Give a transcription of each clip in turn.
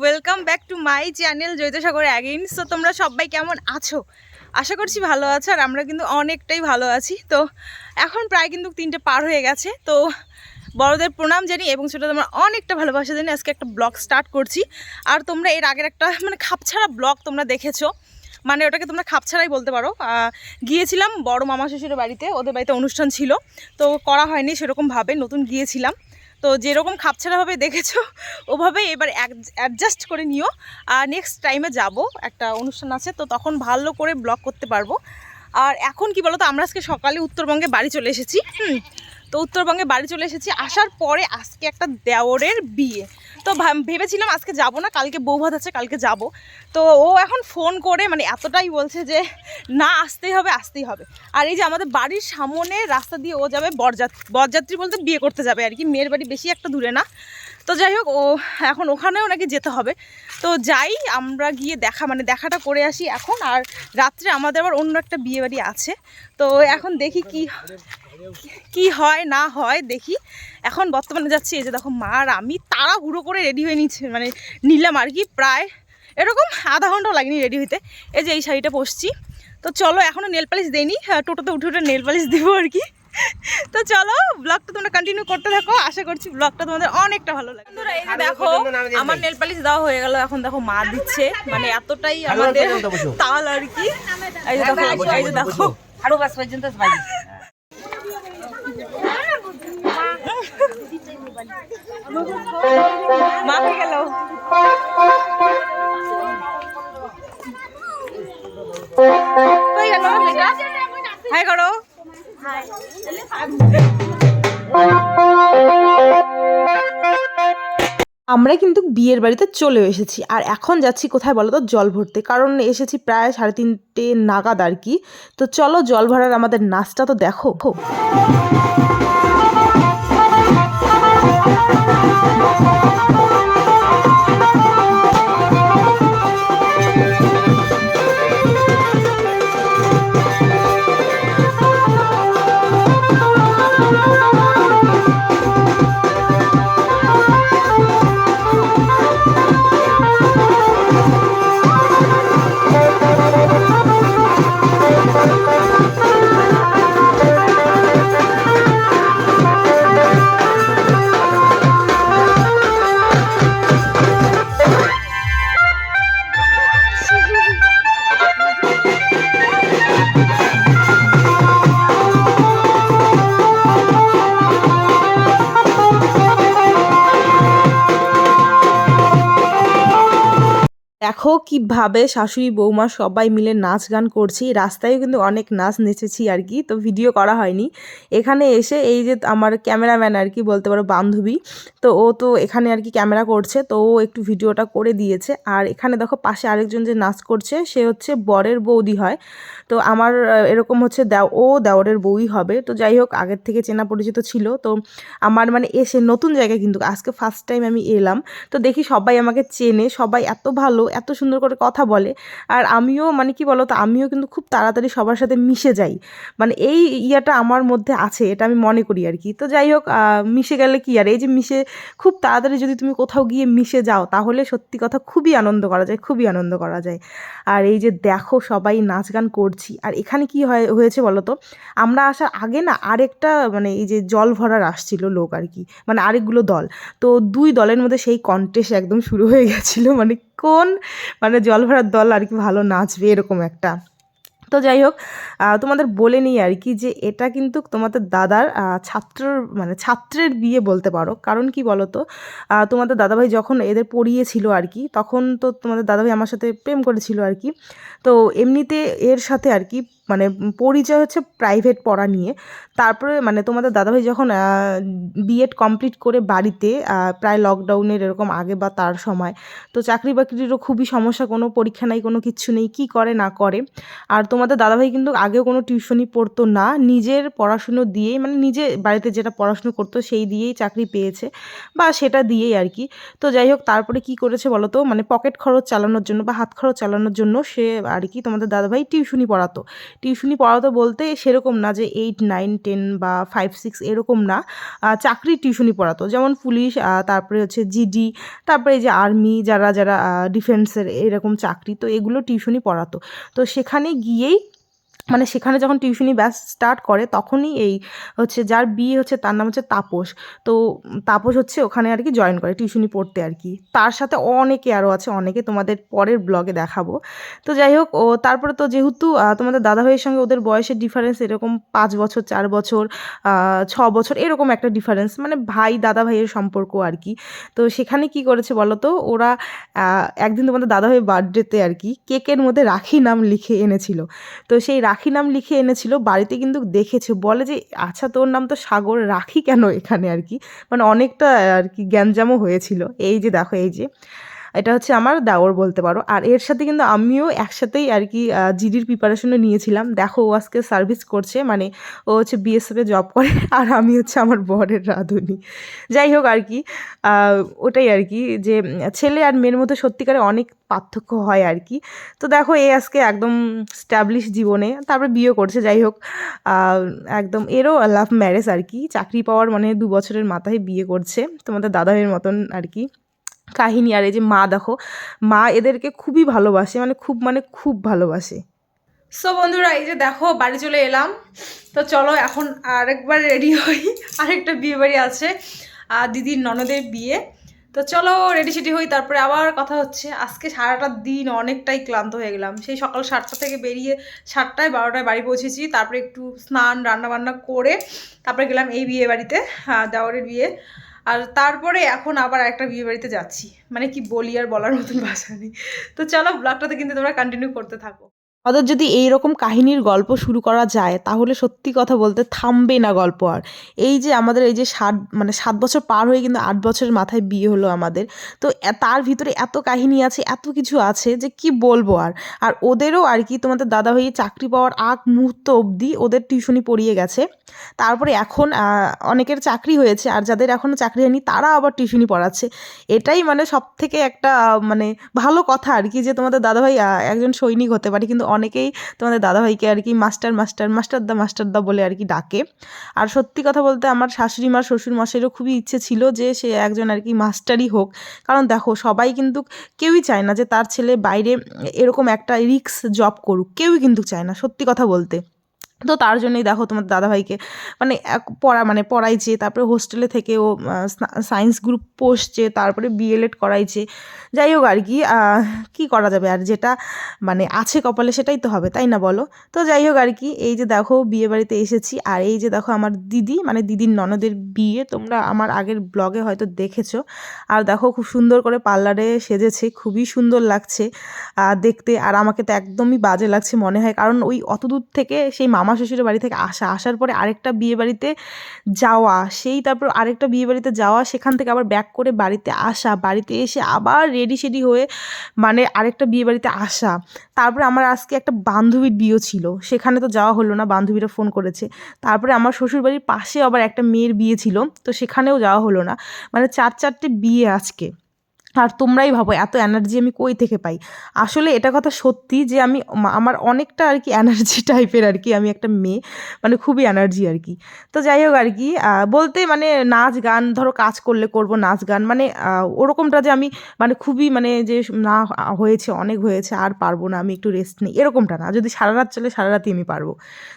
Welcome back to my channel Jaitsagar again so তোমরা সবাই কেমন আছো? আশা করছি ভালো আছো, আর আমরা কিন্তু অনেকটাই ভালো আছি। তো, এখন প্রায় কিন্তু তিনটে পার হয়ে গেছে। তো, বড়দের প্রণাম জানি, এবং সেটা তোমরা অনেকটা ভালোবাসা জানি। আজকে একটা ব্লগ স্টার্ট করছি। আর তোমরা এর আগের একটা মানে খাপছাড়া ব্লগ তোমরা দেখেছ। মানে ওটাকে তোমরা খাপছাড়াই বলতে পারো। গিয়েছিলাম বড় মামা শ্বশুরের বাড়িতে, ওদের বাড়িতে অনুষ্ঠান ছিল। তো, করা হয়নি সেরকমভাবে, নতুন গিয়েছিলাম। তো যেরকম খাপছাড়াভাবে দেখেছ, ওভাবে এবার অ্যাডজাস্ট করে নিও। আর নেক্সট টাইমে যাব, একটা অনুষ্ঠান আছে, তো তখন ভালো করে ব্লগ করতে পারব। আর এখন কি তো আমরা আজকে সকালে উত্তরবঙ্গে বাড়ি চলে এসেছি, হুম। তো উত্তরবঙ্গে বাড়ি চলে এসেছি, আসার পরে আজকে একটা দেওরের বিয়ে। তো ভাব- ভেবেছিলাম আজকে যাব না, কালকে বউ ভাত আছে, কালকে যাব। তো ও এখন ফোন করে মানে এতটাই বলছে যে, না, আসতেই হবে আসতেই হবে। আর এই যে আমাদের বাড়ির সামনে রাস্তা দিয়ে ও যাবে বরযাত্রী বরযাত্রী বলতে বিয়ে করতে যাবে আর কি, মেয়ের বাড়ি বেশি একটা দূরে না। তো যাই হোক, ও এখন ওখানেও নাকি যেতে হবে। তো যাই, আমরা গিয়ে দেখা মানে দেখাটা করে আসি এখন। আর রাত্রে আমাদের আবার অন্য একটা বিয়ে বাড়ি আছে। তো এখন দেখি কি কি হয় না হয় দেখি। এখন বর্তমানে যাচ্ছি এই যে দেখো মা আর আমি তারা হুড়ো করে রেডি হয়ে নিচ্ছে মানে নিলাম আর কি প্রায় এরকম আধা ঘন্টাও লাগেনি রেডি হইতে। এই যে এই শাড়িটা পরছি। তো চলো এখনও নেল পালিশ দেইনি হ্যাঁ, টোটোতে উঠে উঠে নেল পালিশ দেবো আর কি। তো চলো ব্লগটা তোমরা কন্টিনিউ করতে থাকো আশা করছি ব্লগটা তোমাদের অনেকটা ভালো লাগে বন্ধুরা, এই যে দেখো আমার নেল পালিশ দেওয়া হয়ে গেল এখন দেখো মা দিচ্ছে মানে এতটাই আমাদের তাল আর কি। এই যে দেখো এই যে দেখো। আরও বাস পর্যন্ত গেল। কই গেল? হাই করো। আমরা কিন্তু বিয়ের বাড়িতে চলে এসেছি, আর এখন যাচ্ছি কোথায় বলো তো, জল ভরতে। কারণ এসেছি প্রায় সাড়ে তিনটে নাগাদ আর কি। তো চলো জল ভরার আমাদের নাচটা তো দেখো। কীভাবে শাশুড়ি, বৌমা সবাই মিলে নাচ গান করছি রাস্তায় কিন্তু অনেক নাচ নেচেছি আর কি, তো ভিডিও করা হয়নি। এখানে এসে এই যে আমার ক্যামেরাম্যান আর কি বলতে পারো বান্ধবী, তো ও তো এখানে আর কি ক্যামেরা করছে, তো ও একটু ভিডিওটা করে দিয়েছে। আর এখানে দেখো পাশে আরেকজন যে নাচ করছে, সে হচ্ছে বরের বৌদি হয়। তো আমার এরকম হচ্ছে দেও, ও দেওরের বউই হবে। তো যাই হোক, আগের থেকে চেনা পরিচিত ছিল। তো আমার মানে এসে নতুন জায়গায় কিন্তু আজকে ফার্স্ট টাইম আমি এলাম। তো দেখি সবাই আমাকে চেনে, সবাই এত ভালো, এত সুন্দর করে কথা বলে। আর আমিও মানে কি বলতো, আমিও কিন্তু খুব তাড়াতাড়ি সবার সাথে মিশে যাই। মানে এই ইয়াটা আমার মধ্যে আছে, এটা আমি মনে করি আর কি। তো যাই হোক মিশে গেলে কি আর, এই যে মিশে, খুব তাড়াতাড়ি যদি তুমি কোথাও গিয়ে মিশে যাও, তাহলে সত্যি কথা খুবই আনন্দ করা যায়, খুবই আনন্দ করা যায়। আর এই যে দেখো সবাই নাচ গান করছি। আর এখানে কি হয়, হয়েছে বলো তো আমরা আসার আগে না আরেকটা মানে এই যে জল ভরার আসছিল লোক আর কি মানে আরেকগুলো দল। তো দুই দলের মধ্যে সেই কন্টেস্ট একদম শুরু হয়ে গেছিল। মানে কোন মানে জল ভরার দল আর কি ভালো নাচবে এরকম একটা। তো যাই হোক তোমাদের বলে নিই আর কি যে এটা কিন্তু তোমাদের দাদার ছাত্রর মানে ছাত্রের বিয়ে বলতে পারো। কারণ কি বলো তো তোমাদের দাদাভাই যখন এদের পড়িয়েছিল আর কি, তখন তো তোমাদের দাদাভাই আমার সাথে প্রেম করেছিল আর কি। তো এমনিতে এর সাথে আর কি মানে পরিচয় হচ্ছে প্রাইভেট পড়া নিয়ে। তারপরে মানে তোমাদের দাদাভাই যখন বিএড কমপ্লিট করে বাড়িতে প্রায় লকডাউনের এরকম আগে বা তার সময়, তো চাকরি বাকরিরও খুবই সমস্যা, কোনো পরীক্ষা নাই, কোনো কিচ্ছু নেই, কী করে না করে। আর তোমাদের দাদাভাই কিন্তু আগেও কোনো টিউশনই পড়তো না। নিজের পড়াশুনো দিয়েই মানে নিজে বাড়িতে যেটা পড়াশুনো করতো সেই দিয়েই চাকরি পেয়েছে বা সেটা দিয়েই আর কি। তো যাই হোক তারপরে কি করেছে বলো তো? মানে পকেট খরচ চালানোর জন্য বা হাত খরচ চালানোর জন্য সে আর কি তোমাদের দাদাভাই টিউশনই পড়াতো। টিউশনি পড়াতো বলতে সেরকম না যে এইট নাইন টেন বা ফাইভ সিক্স এরকম না। আহ, চাকরির টিউশনি পড়াতো। যেমন পুলিশ তারপরে হচ্ছে জিডি তারপরে এই যে আর্মি যারা যারা ডিফেন্সের এরকম চাকরি তো এগুলো টিউশনি পড়াতো। তো সেখানে গিয়েই মানে সেখানে যখন টিউশনি ব্যাচ স্টার্ট করে, তখনই এই হচ্ছে যার বিয়ে হচ্ছে তার নাম হচ্ছে তাপস। তো তাপস হচ্ছে ওখানে আর কি জয়েন করে টিউশনি পড়তে আর কি। তার সাথে অনেকে আরও আছে, অনেকে তোমাদের পরের ব্লগে দেখাবো। তো যাই হোক, ও তারপরে তো যেহেতু তোমাদের দাদাভাইয়ের সঙ্গে ওদের বয়সের ডিফারেন্স এরকম পাঁচ বছর, চার বছর ছ বছর, এরকম একটা ডিফারেন্স মানে ভাই দাদা ভাইয়ের সম্পর্ক আর কি। তো সেখানে কি করেছে বলো তো? ওরা একদিন তোমাদের দাদাভাই বার্থডেতে আর কি কেকের মধ্যে রাখি নাম লিখে এনেছিল। তো সেই রাখি নাম লিখে এনেছিল, বাড়িতে কিন্তু দেখেছে। বলে যে আচ্ছা তোর নাম তো সাগর রাখি কেন এখানে? আর কি। মানে অনেকটা, আর কি, গ্যাঞ্জামও হয়েছিল। এই যে, দেখো, এই যে। এটা হচ্ছে আমার দাওর বলতে পারো। আর এর সাথে কিন্তু আমিও একসাথেই আর কি জিডির প্রিপারেশনও নিয়েছিলাম। দেখো ও আজকে সার্ভিস করছে মানে ও হচ্ছে বিএসএফে জব করে, আর আমি হচ্ছে আমার বরের রাঁধুনি। যাই হোক আর কি ওটাই আর কি যে, ছেলে আর মেয়ের মধ্যে সত্যিকারে অনেক পার্থক্য হয় আর কি। তো দেখো এ আজকে একদম স্ট্যাবলিশ জীবনে, তারপরে বিয়ে করছে, যাই হোক একদম এরও লাভ ম্যারেজ আর কি। চাকরি পাওয়ার মানে দু বছরের মাথায় বিয়ে করছে, তোমাদের দাদাহের মতন আর কি। কাহিনী আর এই যে মা, দেখো, মা এদেরকে খুবই ভালোবাসে মানে খুব মানে খুব ভালোবাসে। সো বন্ধুরা, এই যে দেখো, বাড়ি চলে এলাম। তো চলো, এখন আরেকবার রেডি হই। আরেকটা বিয়ে বাড়ি আছে, আর দিদির ননদের বিয়ে। তো চলো রেডি সেডি হই। তারপরে আবার কথা হচ্ছে। আজকে সারাটা দিন অনেকটাই ক্লান্ত হয়ে গেলাম। সেই সকাল সাতটা থেকে বেরিয়ে সাতটায়, বারোটায় বাড়ি পৌঁছেছি। তারপরে একটু স্নান রান্না বান্না করে তারপরে গেলাম এই বিয়ে বাড়িতে দেওয়ারের বিয়ে। আর তারপরে এখন আবার একটা বিয়ে বাড়িতে যাচ্ছি। মানে কি বলি আর বলার মতন ভাষা নেই। তো চলো ব্লগটাতে কিন্তু তোমরা কন্টিনিউ করতে থাকো। ওদের যদি এই রকম কাহিনীর গল্প শুরু করা যায়, তাহলে সত্যি কথা বলতে থামবে না গল্প আর। এই যে আমাদের এই যে সাত মানে সাত বছর পার হয়ে কিন্তু আট বছরের মাথায় বিয়ে হলো আমাদের, তো তার ভিতরে এত কাহিনী আছে, এত কিছু আছে যে কি বলব আর। আর ওদেরও আর কি তোমাদের দাদা ভাই চাকরি পাওয়ার আগ মুহূর্ত অবধি ওদের টিউশনি পড়িয়ে গেছে। তারপরে এখন অনেকের চাকরি হয়েছে আর যাদের এখনও চাকরি হয়নি, তারা আবার টিউশনি পড়াচ্ছে। এটাই মানে সব থেকে একটা মানে ভালো কথা আর কি যে তোমাদের দাদাভাই একজন সৈনিক হতে পারে, কিন্তু অনেকেই তোমাদের দাদাভাইকে আর কি মাস্টার মাস্টার মাস্টার দা মাস্টার দা বলে আর কি ডাকে। আর সত্যি কথা বলতে আমার শাশুড়ি মা শ্বশুর মশাইরও খুবই ইচ্ছে ছিল যে সে একজন আর কি মাস্টারই হোক। কারণ দেখো, সবাই কিন্তু কেউই চায় না যে তার ছেলে বাইরে এরকম একটা রিক্স জব করুক। কেউই কিন্তু চায় না, সত্যি কথা বলতে। তো তার জন্যই দেখো তোমার দাদাভাইকে মানে এক পড়া মানে পড়াইছে, তারপরে হোস্টেলে থেকে ও সায়েন্স গ্রুপ পড়ছে তারপরে বিএলএড করাইছে। যাই হোক আর কি কি করা যাবে? আর যেটা মানে আছে কপালে সেটাই তো হবে, তাই না বলো? তো যাই হোক আর কি, এই যে দেখো বিয়ে বাড়িতে এসেছি, আর এই যে দেখো আমার দিদি মানে দিদির ননদের বিয়ে, তোমরা আমার আগের ব্লগে হয়তো দেখেছ। আর দেখো খুব সুন্দর করে পার্লারে সেজেছে, খুবই সুন্দর লাগছে দেখতে, আর আমাকে তো একদমই বাজে লাগছে মনে হয়, কারণ ওই অত দূর থেকে সেই মামা শ্বশুরের বাড়ি থেকে আসা, আসার পরে আরেকটা বিয়ে বাড়িতে যাওয়া, সেই তারপর আরেকটা বিয়ে বাড়িতে যাওয়া, সেখান থেকে আবার ব্যাক করে বাড়িতে আসা, বাড়িতে এসে আবার রেডি সেডি হয়ে মানে আরেকটা বিয়ে বাড়িতে আসা। তারপরে আমার আজকে একটা বান্ধবীর বিয়ে ছিল, সেখানে তো যাওয়া হলো না, বান্ধবীরা ফোন করেছে। তারপরে আমার শ্বশুর বাড়ির পাশে আবার একটা মেয়ের বিয়ে ছিল, তো সেখানেও যাওয়া হলো না। মানে চার চারটে বিয়ে আজকে। আর তোমরাই ভাবো, এত এনার্জি আমি কই থেকে পাই? আসলে এটা কথা সত্যি যে আমি আমার অনেকটা আর কি এনার্জি টাইপের আর কি আমি একটা মেয়ে মানে খুবই এনার্জি আর কি। তো যাই হোক আর কি বলতে মানে নাচ গান ধরো কাজ করলে করব নাচ গান মানে ওরকমটা যে আমি মানে খুবই মানে যে না হয়েছে, অনেক হয়েছে, আর পারব না, আমি একটু রেস্ট নিই, এরকমটা না। যদি সারা রাত চলে সারা রাতই আমি পারব।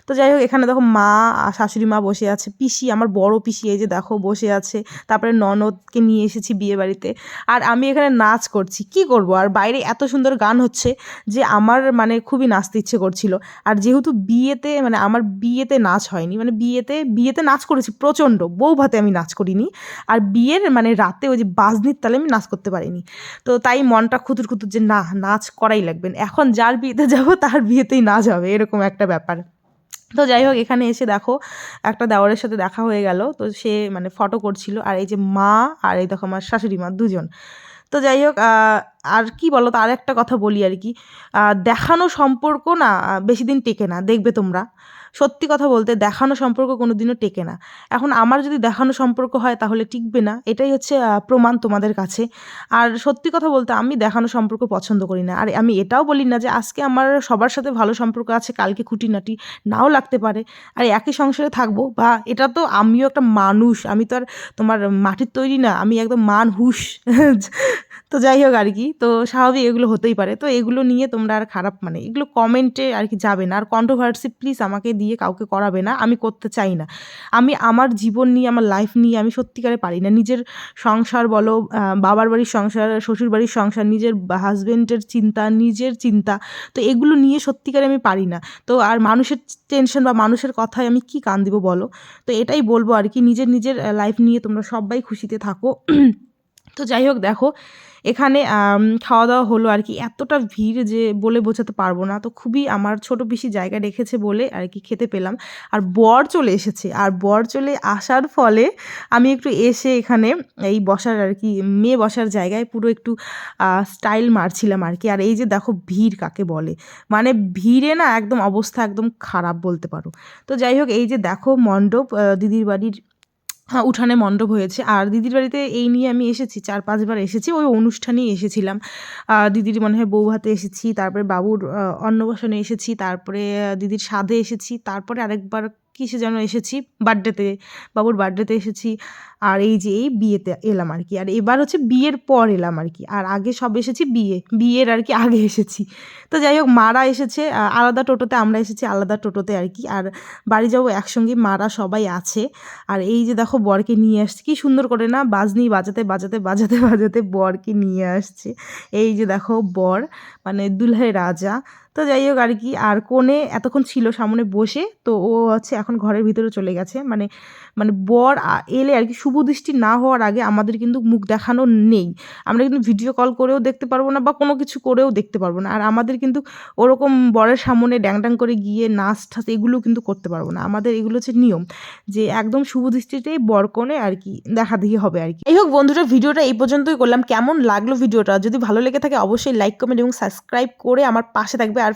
তো যাই হোক, এখানে দেখো মা শাশুড়ি মা বসে আছে, পিসি, আমার বড় পিসি এই যে দেখো বসে আছে, তারপরে ননদকে নিয়ে এসেছি বিয়ে বাড়িতে। আর আমি এখানে নাচ করছি। কি করব? আর বাইরে এত সুন্দর গান হচ্ছে যে আমার মানে খুবই নাচতে ইচ্ছে করছিল। আর যেহেতু বিয়েতে মানে আমার বিয়েতে নাচ হয়নি মানে বিয়েতে বিয়েতে নাচ করেছি প্রচণ্ড। বউ ভাতে আমি নাচ করিনি। আর বিয়ের মানে রাতে ওই যে বাজনির তালে আমি নাচ করতে পারিনি। তো তাই মনটা খুতুর খুতুর যে না, নাচ করাই লাগবে। এখন যার বিয়েতে যাব, তার বিয়েতেই নাচ হবে। এরকম একটা ব্যাপার। তো যাই হোক, এখানে এসে দেখো, একটা দেওয়ারের সাথে দেখা হয়ে গেল। তো সে মানে ফটো করছিল। আর এই যে মা আর এই দেখো আমার শাশুড়ি মা দুজন। তো যাই হোক আর কি বলো তো আর একটা কথা বলি আর কি। দেখানো সম্পর্ক না, বেশি দিন টেকে না, দেখবে তোমরা। সত্যি কথা বলতে দেখানো সম্পর্ক কোনো দিনও টেকে না। এখন আমার যদি দেখানো সম্পর্ক হয় তাহলে টিকবে না। এটাই হচ্ছে প্রমাণ তোমাদের কাছে। আর সত্যি কথা বলতে আমি দেখানো সম্পর্ক পছন্দ করি না। আর আমি এটাও বলি না যে আজকে আমার সবার সাথে ভালো সম্পর্ক আছে, কালকে খুঁটিনাটি নাও লাগতে পারে। আর একই সংসারে থাকব বা এটা তো আমিও একটা মানুষ, আমি তো আর তোমার মাটির তৈরি না, আমি একদম মান হুশ। তো যাই হোক আর কি, তো স্বাভাবিক এগুলো হতেই পারে। তো এগুলো নিয়ে তোমরা আর খারাপ মানে এগুলো কমেন্টে আর কি যাবে না। আর কন্ট্রোভার্সি প্লিজ আমাকে দিয়ে কাউকে করাবে না, আমি করতে চাই না। আমি আমার জীবন নিয়ে, আমার লাইফ নিয়ে আমি সত্যিকারে পারি না। নিজের সংসার বলো বাবার বাড়ির সংসার, শ্বশুর বাড়ির সংসার, নিজের হাজবেন্ডের চিন্তা, নিজের চিন্তা, তো এগুলো নিয়ে সত্যিকারে আমি পারি না। তো আর মানুষের টেনশন বা মানুষের কথায় আমি কি কান দিব বলো? তো এটাই বলব আর কি, নিজের নিজের লাইফ নিয়ে তোমরা সবাই খুশিতে থাকো। তো যাই হোক, দেখো এখানে খাওয়া দাওয়া হলো আর কি। এতটা ভিড় যে বলে বোঝাতে পারব না। তো খুবই আমার ছোট পিসি জায়গা রেখেছে বলে আর কি খেতে পেলাম। আর বর চলে এসেছে। আর বর চলে আসার ফলে আমি একটু এসে এখানে এই বসার আর কি, মেয়ে বসার জায়গায় পুরো একটু স্টাইল মারছিলাম আর কি। আর এই যে দেখো ভিড় কাকে বলে? মানে ভিড়ে না একদম অবস্থা একদম খারাপ বলতে পারো। তো যাই হোক, এই যে দেখো মণ্ডপ দিদির বাড়ির উঠানে মণ্ডপ হয়েছে। আর দিদির বাড়িতে এই নিয়ে আমি এসেছি, চার পাঁচবার এসেছি, ওই অনুষ্ঠানেই এসেছিলাম। দিদির মনে হয় বউ হাতে এসেছি, তারপরে বাবুর অন্নবাসনে এসেছি, তারপরে দিদির সাধে এসেছি, তারপরে আরেকবার কিসে যেন এসেছি বার্থডেতে বাবুর বার্থডেতে এসেছি। আর এই যে এই বিয়েতে এলাম আর কি। আর এবার হচ্ছে বিয়ের পর এলাম আর কি। আর আগে সব এসেছি বিয়ে, বিয়ের আর কি আগে এসেছি। তো যাই হোক, মারা এসেছে আলাদা টোটোতে আমরা এসেছি আলাদা টোটোতে আর কি। আর বাড়ি যাব একসঙ্গে, মারা সবাই আছে। আর এই যে দেখো বরকে নিয়ে আসছে। কি সুন্দর করে না, বাজনি বাজাতে বাজাতে বাজাতে বাজাতে বরকে নিয়ে আসছে। এই যে দেখো বর মানে দুলহে রাজা। তো যাই হোক আর কি, আর কোণে এতক্ষণ ছিল সামনে বসে। তো ও হচ্ছে এখন ঘরের ভিতরে চলে গেছে। মানে মানে বর এলে আর কি দৃষ্টি না হওয়ার আগে আমাদের কিন্তু মুখ দেখানো নেই। আমরা কিন্তু ভিডিও কল করেও দেখতে পারব না বা কোনো কিছু করেও দেখতে পারব না। আর আমাদের কিন্তু ওরকম বরের সামনে ড্যাং ড্যাং করে গিয়ে নাচ ঠাচ এগুলো কিন্তু করতে পারব না। আমাদের এগুলো হচ্ছে নিয়ম যে একদম শুভ দৃষ্টিতেই বরকনে আর কি দেখা দেখি হবে আর কি। এই হোক বন্ধুরা, ভিডিওটা এই পর্যন্তই করলাম। কেমন লাগল ভিডিওটা? যদি ভালো লেগে থাকে অবশ্যই লাইক কমেন্ট এবং সাবস্ক্রাইব করে আমার পাশে থাকবে। আর